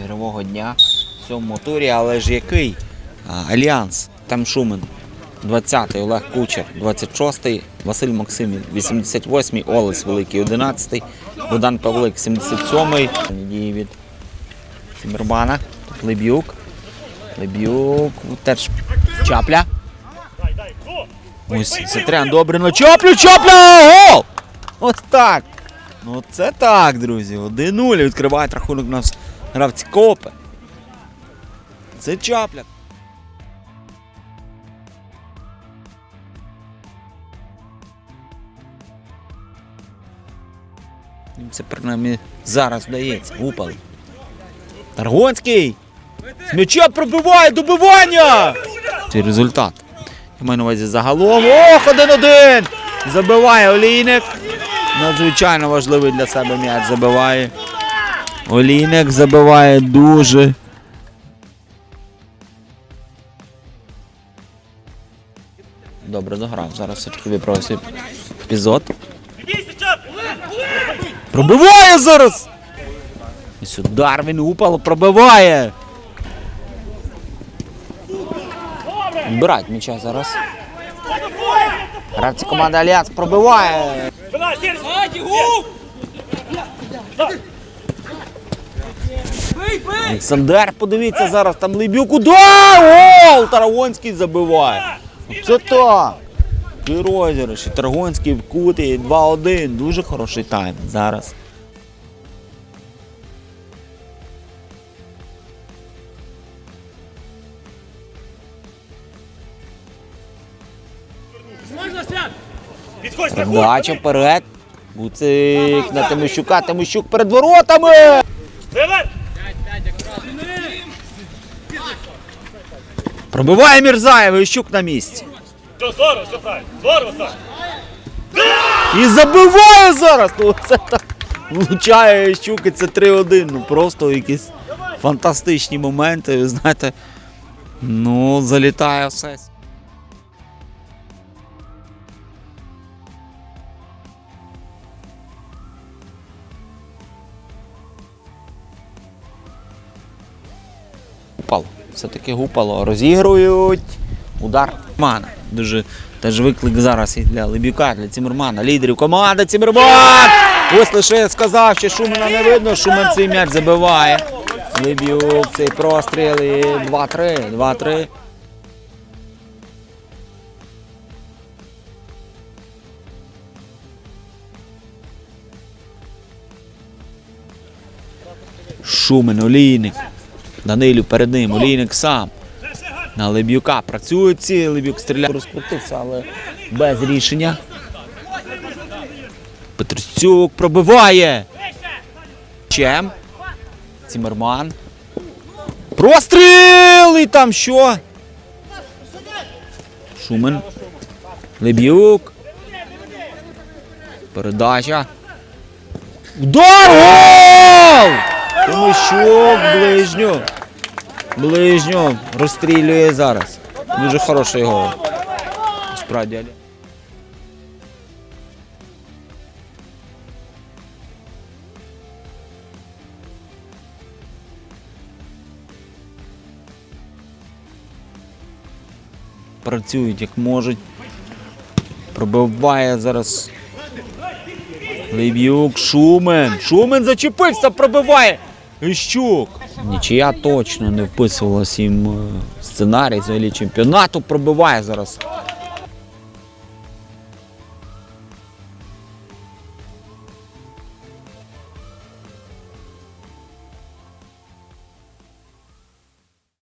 ігрового дня в цьому турі, але ж який? Альянс, там Шумен. 20-й Олег Кучер, 26-й Василь Максимів, 88-й Олес Великий, 11-й Богдан Павлик, 77-й. Надії від Цимермана. Тут Лебюк. Лебюк. Теж Чапля. Ось Сетрян добре на Чаплю, Чапля! Гол! Ось так. Ну це так, друзі. 1-0 відкривають рахунок у нас гравці Копи. Це Чапля. Це принаймні зараз вдається. Упали. Таргонський! З м'яча пробиває добивання! Це результат. Я маю на увазі загалом. Ох, один-один! Забиває Олійник. Надзвичайно важливий для себе м'яч забиває. Олійник забиває дуже. Добре дограв. Зараз все-таки виправився епізод. Пробиває зараз! І сюди Дарвін упало, пробиває. Брать м'яча зараз. Гравці команди Альянс пробиває. Олександр, подивіться зараз, там Лебюк удар! Гол! Тарагонський забиває. Це так. І розіграш, і Тарагонський в куті, 2-1. Дуже хороший тайм зараз. Передача вперед. Буцик на Тимощука. Тимощук перед воротами. Пробиває Мірзаєв, і Щук на місці. І забиває зараз. Ну це так. Влучає Щук, і це 3-1. Ну просто якісь фантастичні моменти. Ви знаєте. Ну, залітає все. Гупало. Все-таки гупало. Розігрують. Удар Мана. Дуже теж виклик зараз і для Лебюка, для Цімермана, лідерів команди Цімерман! Ось лише я сказав, що Шумена не видно. Шумен цей м'яч забиває. Лебюк, цей простріл і 2-3. 2-3. Шумен, Олійник. Данилю перед ним, Олійник сам. На Лебюка працюють ці, Лебюк стріляє. Розкрутився, але без рішення. Петростюк пробиває. Чем? Цімерман. Простріл! І там що? Шумен. Лебюк. Передача. Удар! Гол! Тимощук ближню. Ближню розстрілює зараз. Дуже хороший гол. Справді. Працюють як можуть. Пробиває зараз. Лебюк, Шумен. Шумен зачепився, пробиває. Іщук. Нічия точно не вписувалась їм е, сценарій взагалі чемпіонату. Пробиває зараз